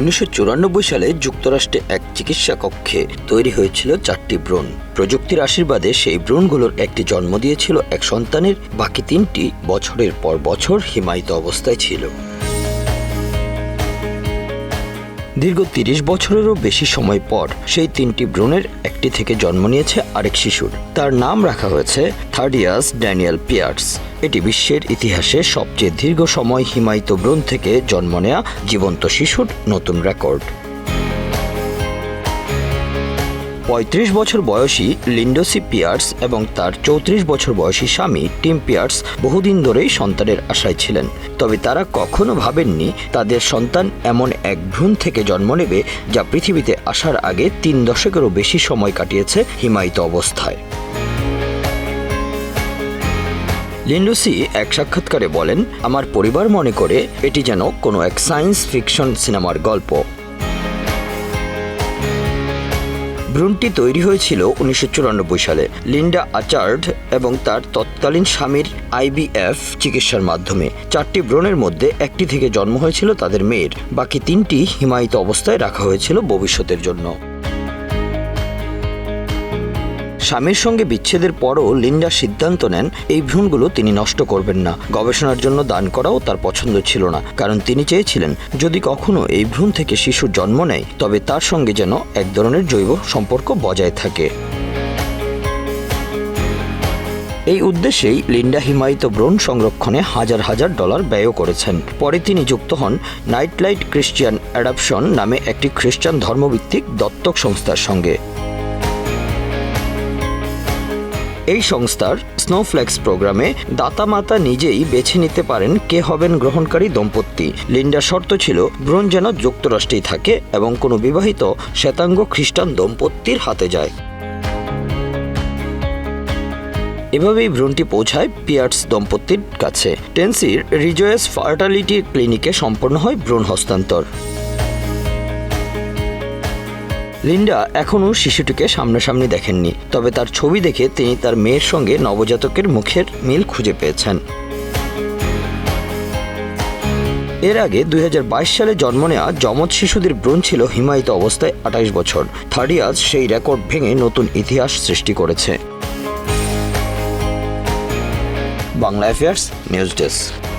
উনিশশো চুরানব্বই সালে যুক্তরাষ্ট্রে এক চিকিৎসা কক্ষে তৈরি হয়েছিল চারটি ব্রণ প্রযুক্তির আশীর্বাদে সেই ব্রণগুলোর একটি জন্ম দিয়েছিল এক সন্তানের, বাকি তিনটি বছরের পর বছর হিমায়িত অবস্থায় ছিল। দীর্ঘ তিরিশ বছরেরও বেশি সময় পর সেই তিনটি ব্রণের একটি থেকে জন্ম নিয়েছে আরেক শিশুর। তার নাম রাখা হয়েছে থার্ডিয়াস ড্যানিয়েল পিয়ার্স। এটি বিশ্বের ইতিহাসে সবচেয়ে দীর্ঘ সময় হিমায়িত ব্রণ থেকে জন্ম নেয়া জীবন্ত শিশুর নতুন রেকর্ড। পঁয়ত্রিশ বছর বয়সী লিন্ডোসি পিয়ার্স এবং তার চৌত্রিশ বছর বয়সী স্বামী টিম পিয়ার্স বহুদিন ধরেই সন্তানের আশায় ছিলেন। তবে তারা কখনো ভাবেননি তাদের সন্তান এমন এক ভ্রূণ থেকে জন্ম নেবে যা পৃথিবীতে আসার আগে তিন দশকেরও বেশি সময় কাটিয়েছে হিমায়িত অবস্থায়। লিন্ডোসি এক সাক্ষাৎকারে বলেন, আমার পরিবার মনে করে এটি যেন কোনো এক সায়েন্স ফিকশন সিনেমার গল্প। ভ্রূণটি তৈরি হয়েছিল উনিশশো চুরানব্বই সালে। লিন্ডা আচার্ড এবং তার তৎকালীন স্বামীর আইবিএফ চিকিৎসার মাধ্যমে। চারটি ভ্রূণের মধ্যে একটি থেকে জন্ম হয়েছিল তাদের মেয়ের। বাকি তিনটি হিমায়িত অবস্থায় রাখা হয়েছিল ভবিষ্যতের জন্য। স্বামীর সঙ্গে বিচ্ছেদের পরও লিন্ডা সিদ্ধান্ত নেন, এই ভ্রূণগুলো তিনি নষ্ট করবেন না। গবেষণার জন্য দান করাও তার পছন্দ ছিল না, কারণ তিনি চেয়েছিলেন, যদি কখনো এই ভ্রূণ থেকে শিশু জন্ম নেয়, তবে তার সঙ্গে যেন এক ধরনের জৈব সম্পর্ক বজায় থাকে। এই উদ্দেশ্যেই লিন্ডা হিমায়িত ব্রণ সংরক্ষণে হাজার হাজার ডলার ব্যয় করেছেন। পরে তিনি যুক্ত হন নাইট লাইট ক্রিশ্চিয়ান অ্যাডাপশন নামে একটি খ্রিস্টান ধর্মভিত্তিক দত্তক সংস্থার সঙ্গে। এই সংস্থার স্নোফ্লেক্স প্রোগ্রামে দাতা মাতা নিজেই বেছে নিতে পারেন কে হবেন গ্রহণকারী দম্পতি। লিন্ডার শর্ত ছিল ব্রণ যেন যুক্তরাষ্ট্রেই থাকে এবং কোনো বিবাহিত শ্বেতাঙ্গ খ্রিস্টান দম্পতির হাতে যায়। এভাবেই ভ্রূণটি পৌঁছায় পিয়ার্স দম্পতির কাছে। টেন্সির রিজয়েস ফার্টালিটি ক্লিনিকে সম্পন্ন হয় ভ্রূণ হস্তান্তর। লিন্ডা এখনও শিশুটিকে সামনাসামনি দেখেননি, তবে তার ছবি দেখে তিনি তার মেয়ের সঙ্গে নবজাতকের মুখের মিল খুঁজে পেয়েছেন। এর আগে দুই হাজার বাইশ সালে জন্ম নেওয়া যমজ শিশুদের ব্রণ ছিল হিমায়িত অবস্থায় আঠাশ বছর। থার্ডিয়াস সেই রেকর্ড ভেঙে নতুন ইতিহাস সৃষ্টি করেছে। Bangla affairs news desk.